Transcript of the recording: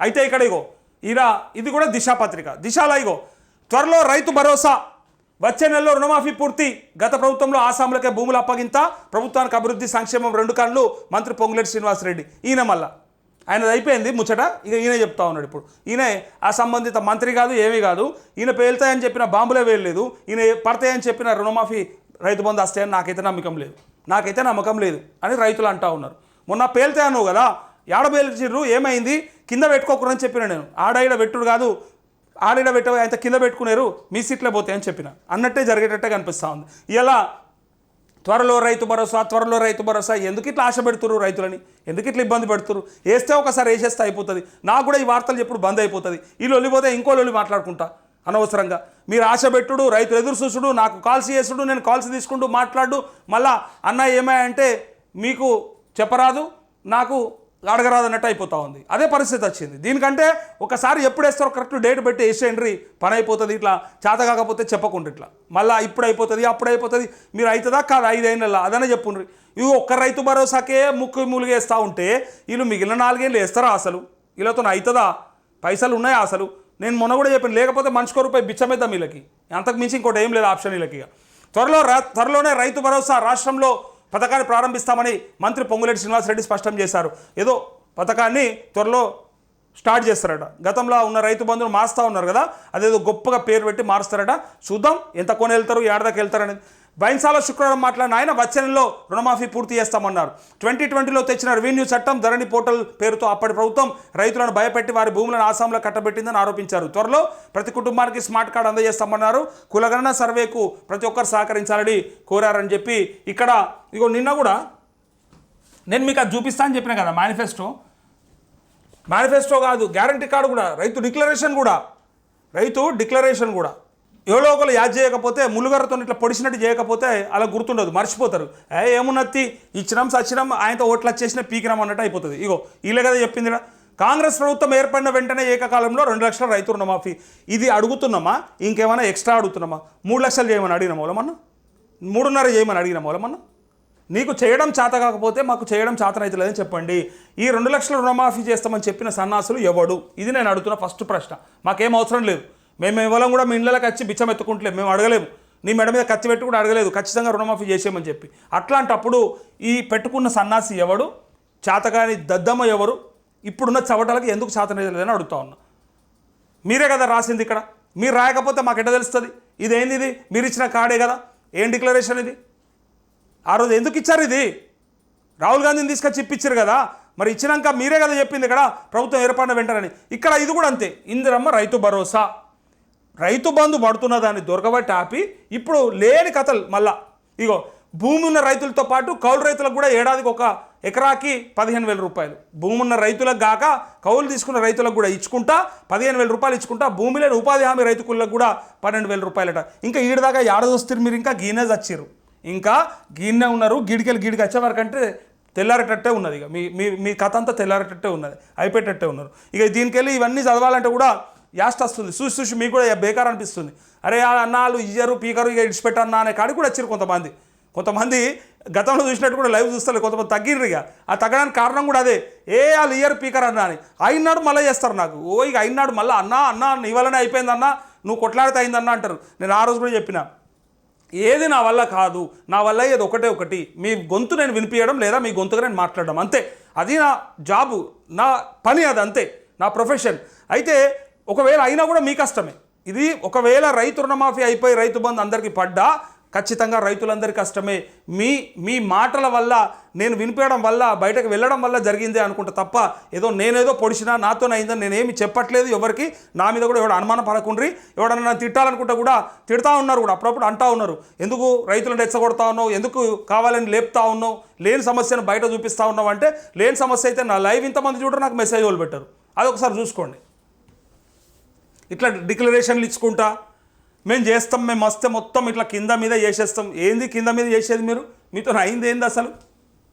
అయితే ఇక్కడ ఇగో ఈయన ఇది కూడా దిశా పత్రిక. దిశలో ఇగో త్వరలో రైతు భరోసా. వచ్చే నెలలో రుణమాఫీ పూర్తి. గత ప్రభుత్వంలో ఆసాములకే భూములు అప్పగింత. ప్రభుత్వానికి అభివృద్ధి సంక్షేమం రెండు కళ్ళు. మంత్రి పొంగులేటి శ్రీనివాసరెడ్డి. ఈయన మళ్ళా ఆయనది అయిపోయింది ముచ్చట. ఇక ఈయన చెప్తా ఉన్నాడు ఇప్పుడు. ఈయన ఆ సంబంధిత మంత్రి కాదు ఏమీ కాదు. ఈయన పేలుతాయని చెప్పిన బాంబులే వేయలేదు. ఈయన పడతాయని చెప్పిన రుణమాఫీ రైతు బంధు వస్తాయని నాకైతే నమ్మకం లేదు. నాకైతే నమ్మకం లేదు అని రైతులు అంటా ఉన్నారు. మొన్న పేలుతాయన్నావు కదా ఏడ పేల్చిర్రు ఏమైంది? కింద పెట్టుకోకూడదని చెప్పిన నేను. ఆడాయిడ పెట్టుడు కాదు ఆడిడ పెట్ట ఆయన కింద పెట్టుకున్నారు మీ సీట్లే పోతాయని చెప్పిన. అన్నట్టే జరిగేటట్టే కనిపిస్తూ ఉంది. ఇలా త్వరలో రైతు భరోసా త్వరలో రైతు భరోసా ఎందుకు ఇట్లా ఆశ పెడుతున్నారు రైతులని? ఎందుకు ఇట్లా ఇబ్బంది పెడుతురు వేస్తే ఒకసారి వేసేస్తే అయిపోతుంది. నాకు కూడా ఈ వార్తలు ఎప్పుడు బంద్ అయిపోతుంది. ఈ లొల్లిపోతే ఇంకో లొల్లి మాట్లాడుకుంటా అనవసరంగా. మీరు ఆశ పెట్టుడు రైతులు ఎదురు చూసుడు నాకు కాల్స్ చేసుడు నేను కాల్స్ తీసుకుంటూ మాట్లాడు మళ్ళా అన్న ఏమాయంటే మీకు చెప్పరాదు నాకు అడగరాదు అన్నట్టు అయిపోతా ఉంది. అదే పరిస్థితి వచ్చింది. దీనికంటే ఒకసారి ఎప్పుడు వేస్తారో కరెక్ట్ డేట్ పెట్టి వేసేయండి. పని అయిపోతుంది ఇట్లా. చేత కాకపోతే చెప్పకుండా ఇట్లా. మళ్ళీ ఇప్పుడు అయిపోతుంది అప్పుడు అయిపోతుంది. మీరు అవుతుందా కాదు? ఐదేళ్ళ అదనే చెప్పుండ్రి. ఇవి ఒక్క రైతు భరోసాకే ముక్కు మూలిగేస్తూ ఉంటే వీళ్ళు మిగిలిన నాలుగేళ్ళు వేస్తారా అసలు? వీళ్ళతో అవుతుందా పైసలు ఉన్నాయా అసలు? నేను మొన్న కూడా చెప్పాను. లేకపోతే మనిషికో రూపాయి బిచ్చమేద్దాం వీళ్ళకి. అంతకు మించి ఇంకోటి ఏం లేదు ఆప్షన్ వీళ్ళకి త్వరలో త్వరలోనే రైతు భరోసా రాష్ట్రంలో పథకాన్ని ప్రారంభిస్తామని మంత్రి పొంగులేటి శ్రీనివాసరెడ్డి స్పష్టం చేశారు. ఏదో పథకాన్ని త్వరలో స్టార్ట్ చేస్తారట. గతంలో ఉన్న రైతు బంధువులు మారుస్తూ ఉన్నారు కదా అదేదో గొప్పగా పేరు పెట్టి మారుస్తారట. చూద్దాం ఎంత కొని వెళ్తారు ఏడాదాకి వెళ్తారు అనేది బైన్సాల శుక్రవారం మాట్లాడిన ఆయన వచ్చే నెలలో రుణమాఫీ పూర్తి చేస్తామన్నారు. ట్వంటీ ట్వంటీలో తెచ్చిన రెవెన్యూ చట్టం ధరణి పోర్టల్ పేరుతో అప్పటి ప్రభుత్వం రైతులను భయపెట్టి వారి భూములను ఆసాంలో కట్టబెట్టిందని ఆరోపించారు. త్వరలో ప్రతి కుటుంబానికి స్మార్ట్ కార్డు అందజేస్తామన్నారు. కులగణన సర్వేకు ప్రతి ఒక్కరు సహకరించాలని కోరారని చెప్పి ఇక్కడ ఇగో నిన్న కూడా నేను మీకు అది చూపిస్తానని చెప్పిన కదా మేనిఫెస్టో. మేనిఫెస్టో కాదు గ్యారంటీ కార్డు కూడా. రైతు డిక్లరేషన్ కూడా. రైతు డిక్లరేషన్ కూడా. ఎవరో ఒకరు యాద్ చేయకపోతే ములుగరతో ఇట్లా పొడిచినట్టు చేయకపోతే అలా గుర్తుండదు మర్చిపోతారు. ఏ ఏమున్నత్తి ఇచ్చినాం సచ్చినాం ఆయనతో ఓట్లు వచ్చేసిన పీకినాం అన్నట్టు అయిపోతుంది. ఇగో వీళ్ళే కదా చెప్పింది కాంగ్రెస్ ప్రభుత్వం ఏర్పడిన వెంటనే ఏకకాలంలో రెండు లక్షల రైతు రుణమాఫీ. ఇది అడుగుతున్నామా? ఇంకేమైనా ఎక్స్ట్రా అడుగుతున్నామా? మూడు లక్షలు చేయమని అడిగిన మూలమన్నా మూడున్నర చేయమని అడిగిన మూలమన్నా నీకు చేయడం చేత కాకపోతే మాకు చేయడం చేతనైతే లేదని చెప్పండి. ఈ రెండు లక్షల రుణమాఫీ చేస్తామని చెప్పిన సన్నాసులు ఎవడు? ఇది నేను అడుగుతున్న ఫస్ట్ ప్రశ్న. మాకేం అవసరం లేదు. మేము ఎవరం కూడా మీ ఇళ్ళకి వచ్చి బిచ్చం ఎత్తుకుంటలేము మేము అడగలేము. నీ మెడ మీద ఖర్చు పెట్టి కూడా అడగలేదు. ఖచ్చితంగా రుణమాఫీ చేసేయమని చెప్పి. అట్లాంటప్పుడు ఈ పెట్టుకున్న సన్నాసి ఎవడు? చేతగాని దద్దమ్మ ఎవరు? ఇప్పుడున్న చవటాలకి ఎందుకు చేతనైతలేదని అడుగుతా ఉన్నా. మీరే కదా రాసింది ఇక్కడ. మీరు రాయకపోతే మాకు ఎట్ట తెలుస్తుంది? ఇదేంది ఇది? మీరు ఇచ్చిన కార్డే కదా? ఏం డిక్లరేషన్ ఇది? ఆ రోజు ఎందుకు ఇచ్చారు ఇది? రాహుల్ గాంధీని తీసుకొచ్చి ఇప్పించారు కదా. మరి ఇచ్చినాక మీరే కదా చెప్పింది ఇక్కడ ప్రభుత్వం ఏర్పడిన వెంటనే. ఇక్కడ ఇది కూడా అంతే. ఇందిరమ్మ రైతు భరోసా. రైతు బంధు పడుతున్న దాన్ని దొరకబట్టి ఆపి ఇప్పుడు లేని కథలు మళ్ళా. ఇగో భూమి ఉన్న రైతులతో పాటు కౌలు రైతులకు కూడా ఏడాదికి ఒక ఎకరాకి పదిహేను వేల రూపాయలు. భూమి ఉన్న రైతులకు కాక కౌలు తీసుకున్న రైతులకు కూడా ఇచ్చుకుంటా పదిహేను వేల రూపాయలు ఇచ్చుకుంటా భూమి లేని ఉపాధి హామీ రైతుకులకు కూడా పన్నెండు వేల రూపాయలట. ఇంకా ఈడదాకా ఏడాదొస్తారు మీరు? ఇంకా గీనే వచ్చారు ఇంకా గిన్నె ఉన్నారు గిడికెళ్ళి గిడికి వచ్చే వరకు అంటే తెల్లారేటట్టే ఉన్నది ఇక. మీ మీ మీ కథ అంతా తెల్లారేటట్టే ఉన్నది అయిపోయేటట్టే ఉన్నారు. ఇక దీనికెళ్ళి ఇవన్నీ చదవాలంటే కూడా యాస్ట్ వస్తుంది. చూసి చూసి మీకు కూడా బేకార్ అనిపిస్తుంది. అరే ఆ అన్నాలు ఇయ్యరు పీకరు ఇక ఇడిచిపెట్టన్నా అనే కాడికి కూడా వచ్చారు కొంతమంది. కొంతమంది గతంలో చూసినట్టు కూడా లైవ్ చూస్తారు కొంతమంది తగ్గిర్రు ఇక. ఆ తగ్గడానికి కారణం కూడా అదే. ఏ వాళ్ళు ఇయ్యర్ పీకర్ అన్నా అని. అయినాడు మళ్ళీ చేస్తారు నాకు. ఓ ఇక అయినాడు మళ్ళీ అన్నా అన్నా నీ వల్లనే అయిపోయిందన్నా నువ్వు కొట్లాడితే అయిందన్నా అంటారు. నేను ఆ రోజు కూడా చెప్పిన. ఏది నా వల్ల కాదు నా వల్ల ఏది ఒకటే ఒకటి. మీ గొంతు నేను వినిపించడం లేదా మీ గొంతుగా నేను మాట్లాడడం అంతే. అది నా జాబు నా పని అది అంతే నా ప్రొఫెషన్. అయితే ఒకవేళ అయినా కూడా మీ కష్టమే. ఇది ఒకవేళ రైతు రుణమాఫీ అయిపోయి రైతు బంధు అందరికీ పడ్డా ఖచ్చితంగా రైతులందరి కష్టమే. మీ మీ మాటల వల్ల నేను వినిపించడం వల్ల బయటకు వెళ్ళడం వల్ల జరిగిందే అనుకుంటా తప్ప ఏదో నేనేదో పొడిచినా నాతో అయిందని నేనేమి చెప్పట్లేదు ఎవరికి. నా మీద కూడా ఎవడు అనుమానం పడకుండ్రి. ఎవడన్నా నన్ను తిట్టాలనుకుంటే కూడా తిడతా ఉన్నారు కూడా అప్పుడప్పుడు అంటా ఉన్నారు. ఎందుకు రైతులను రెచ్చగొడతా ఉన్నావు? ఎందుకు కావాలని లేపుతా ఉన్నావు? లేని సమస్యను బయట చూపిస్తా ఉన్నావు అంటే లేని సమస్య అయితే నా లైవ్ ఇంతమంది చూడరు నాకు మెసేజ్ వాళ్ళు పెట్టారు. అది ఒకసారి చూసుకోండి. ఇట్లా డిక్లరేషన్లు ఇచ్చుకుంటా మేము చేస్తాం మేము వస్తే మొత్తం ఇట్లా కింద మీద చేసేస్తాం. ఏంది కింద మీద చేసేది మీరు? మీతో అయింది ఏంది అసలు?